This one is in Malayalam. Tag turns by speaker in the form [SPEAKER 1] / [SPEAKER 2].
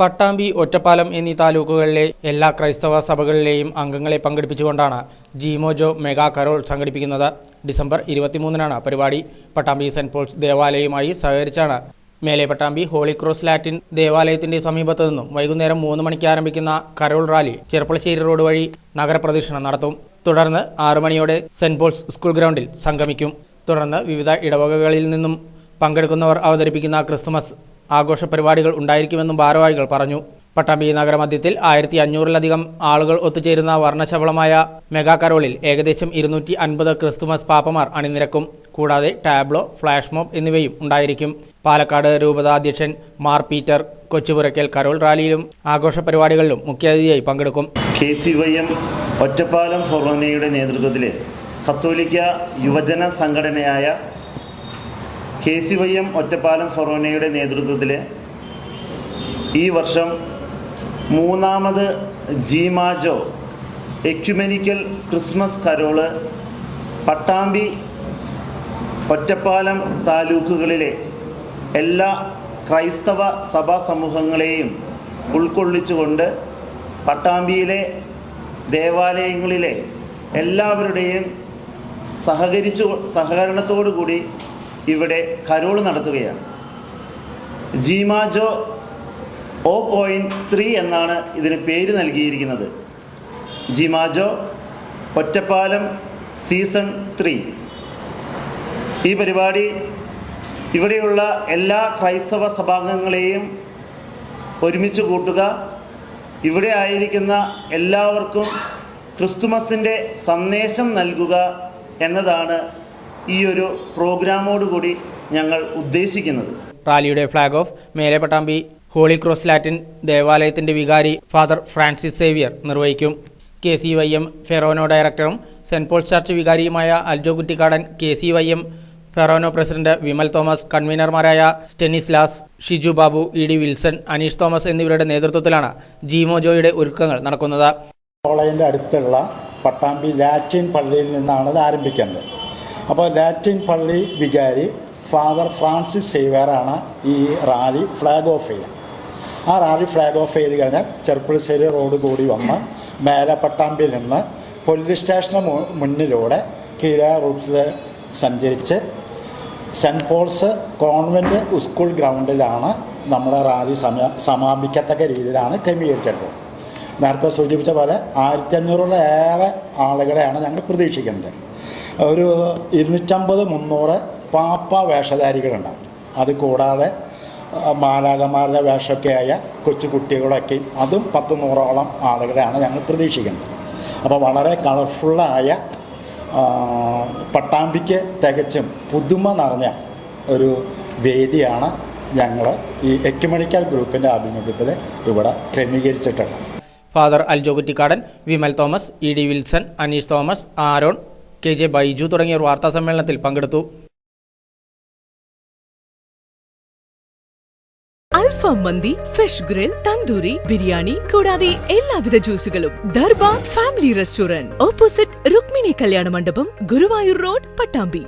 [SPEAKER 1] പട്ടാമ്പി ഒറ്റപ്പാലം എന്നീ താലൂക്കുകളിലെ എല്ലാ ക്രൈസ്തവ സഭകളിലെയും അംഗങ്ങളെ പങ്കെടുപ്പിച്ചുകൊണ്ടാണ് ജീമോജോ മെഗാ കരോൾ സംഘടിപ്പിക്കുന്നത്. ഡിസംബർ ഇരുപത്തിമൂന്നിനാണ് പരിപാടി. പട്ടാമ്പി സെന്റ് പോൾസ് ദേവാലയവുമായി സഹകരിച്ചാണ് മേലെ പട്ടാമ്പി ഹോളി ക്രോസ് ലാറ്റിൻ ദേവാലയത്തിന്റെ സമീപത്തു നിന്നും വൈകുന്നേരം മൂന്ന് മണിക്ക് ആരംഭിക്കുന്ന കരോൾ റാലി ചെർപ്പളശ്ശേരി റോഡ് വഴി നഗരപ്രദക്ഷിണം നടത്തും. തുടർന്ന് ആറു മണിയോടെ സെന്റ് പോൾസ് സ്കൂൾ ഗ്രൗണ്ടിൽ സംഗമിക്കും. തുടർന്ന് വിവിധ ഇടവകകളിൽ നിന്നും പങ്കെടുക്കുന്നവർ അവതരിപ്പിക്കുന്ന ക്രിസ്തുമസ് ആഘോഷ പരിപാടികൾ ഉണ്ടായിരിക്കുമെന്നും ഭാരവാഹികൾ പറഞ്ഞു. പട്ടാമ്പി നഗരമധ്യത്തിൽ ആയിരത്തി അഞ്ഞൂറിലധികം ആളുകൾ ഒത്തുചേരുന്ന വർണശബളമായ മെഗാ കരോളിൽ ഏകദേശം ഇരുന്നൂറ്റി അൻപത് ക്രിസ്തുമസ് പാപ്പമാർ അണിനിരക്കും. കൂടാതെ ടാബ്ലോ ഫ്ലാഷ് മോബ് എന്നിവയും ഉണ്ടായിരിക്കും. പാലക്കാട് രൂപതാധ്യക്ഷൻ മാർ പീറ്റർ കൊച്ചുപുരയ്ക്കൽ കരോൾ റാലിയിലും ആഘോഷ പരിപാടികളിലും മുഖ്യാതിഥിയായി പങ്കെടുക്കും.
[SPEAKER 2] K C Y M Ottapalam ഫൊറോനയുടെ നേതൃത്വത്തിൽ കത്തോലിക്ക യുവജന സംഘടനയായ K C Y M Ottapalam ഫൊറോനയുടെ നേതൃത്വത്തിൽ ഈ വർഷം മൂന്നാമത് Jimajo ecumenical Christmas carol Pattambi Ottapalam താലൂക്കുകളിലെ എല്ലാ ക്രൈസ്തവ സഭാ സമൂഹങ്ങളെയും ഉൾക്കൊള്ളിച്ചുകൊണ്ട് പട്ടാമ്പിയിലെ ദേവാലയങ്ങളിലെ എല്ലാവരുടെയും സഹകരിച്ചു സഹകരണത്തോടു കൂടി ഇവിടെ കരോൾ നടത്തുകയാണ്. ജീമാജോ ഒ പോയിന്റ് ത്രീ എന്നാണ് ഇതിന് പേര് നൽകിയിരിക്കുന്നത്. Jimajo Ottapalam season three. ഈ പരിപാടി ഇവിടെയുള്ള എല്ലാ ക്രൈസ്തവ സഭാംഗങ്ങളെയും ഒരുമിച്ച് കൂട്ടുക. ഇവിടെ ആയിരിക്കുന്ന എല്ലാവർക്കും ക്രിസ്തുമസിന്റെ സന്ദേശം നൽകുക എന്നതാണ് ഈ ഒരു പ്രോഗ്രാമോടുകൂടി ഞങ്ങൾ ഉദ്ദേശിക്കുന്നത്.
[SPEAKER 1] റാലിയുടെ ഫ്ളാഗ് ഓഫ് മേലെ പട്ടാമ്പി ഹോളി ക്രോസ് ലാറ്റിൻ ദേവാലയത്തിന്റെ വികാരി ഫാദർ ഫ്രാൻസിസ് സേവിയർ നിർവഹിക്കും. K C Y M forane ഡയറക്ടറും saint Paul's church വികാരിയുമായ Aljo Kuttikkadan K C Y M forane president Vimal Thomas കൺവീനർമാരായ Stanislaus Shiju Babu E D Wilson Aneesh Thomas എന്നിവരുടെ നേതൃത്വത്തിലാണ് ജീമോജോയുടെ ഒരുക്കങ്ങൾ നടക്കുന്നത്.
[SPEAKER 3] കോളേജിന്റെ അടുത്തുള്ള പട്ടാമ്പി ലാറ്റിൻ പള്ളിയിൽ നിന്നാണ് ഇത് ആരംഭിക്കുന്നത്. അപ്പോൾ ലാറ്റിൻ പള്ളി വികാരി ഫാദർ ഫ്രാൻസിസ് സേവ്യറാണ് ഈ റാലി ഫ്ലാഗ് ഓഫ് ചെയ്യുക. ആ റാലി ഫ്ലാഗ് ഓഫ് ചെയ്ത് കഴിഞ്ഞാൽ ചെറുപ്പുളശ്ശേരി റോഡ് കൂടി വന്ന് മേലെ പട്ടാമ്പിയിൽ നിന്ന് പോലീസ് സ്റ്റേഷന് മുന്നിലൂടെ കീഴ റൂട്ടിൽ സഞ്ചരിച്ച് സെന്റ് പോൾസ് കോൺവെന്റ് സ്കൂൾ ഗ്രൗണ്ടിലാണ് നമ്മുടെ റാലി സമയ സമാപിക്കത്തക്ക രീതിയിലാണ് ക്രമീകരിച്ചിട്ടുള്ളത്. നേരത്തെ സൂചിപ്പിച്ച പോലെ ആയിരത്തി ഏറെ ആളുകളെയാണ് ഞങ്ങൾ പ്രതീക്ഷിക്കുന്നത്. ഒരു ഇരുന്നൂറ്റമ്പത് മുന്നൂറ് പാപ്പ വേഷധാരികളുണ്ടാവും. അത് കൂടാതെ മാലാകമാരുടെ മാലാകന്മാരുടെ വേഷമൊക്കെ കൊച്ചു കുട്ടികളൊക്കെ അതും പത്ത് നൂറോളം ആളുകളെയാണ് ഞങ്ങൾ പ്രതീക്ഷിക്കുന്നത്. അപ്പോൾ വളരെ കളർഫുള്ളായ പട്ടാമ്പിക്ക് തികച്ചും പുതുമ നിറഞ്ഞ ഒരു വേദിയാണ് ഞങ്ങൾ ഈ എക്യുമെഡിക്കൽ ഗ്രൂപ്പിന്റെ ആഭിമുഖ്യത്തിൽ ഇവിടെ ക്രമീകരിച്ചിട്ടുള്ളത്.
[SPEAKER 1] Father Aljo Kuttikkadan Vimal Thomas E D Wilson Aneesh Thomas Aaron K J Baiju തുടങ്ങിയവർ വാർത്താ സമ്മേളനത്തിൽ പങ്കെടുത്തു.
[SPEAKER 4] മന്തി ഫിഷ് ഗ്രിൽ തന്തൂരി ബിരിയാണി കൂടാതെ എല്ലാവിധ ജ്യൂസുകളും. Darbar family restaurant opposite Rukmini Kalyana Mandapam Guruvayur road Pattambi.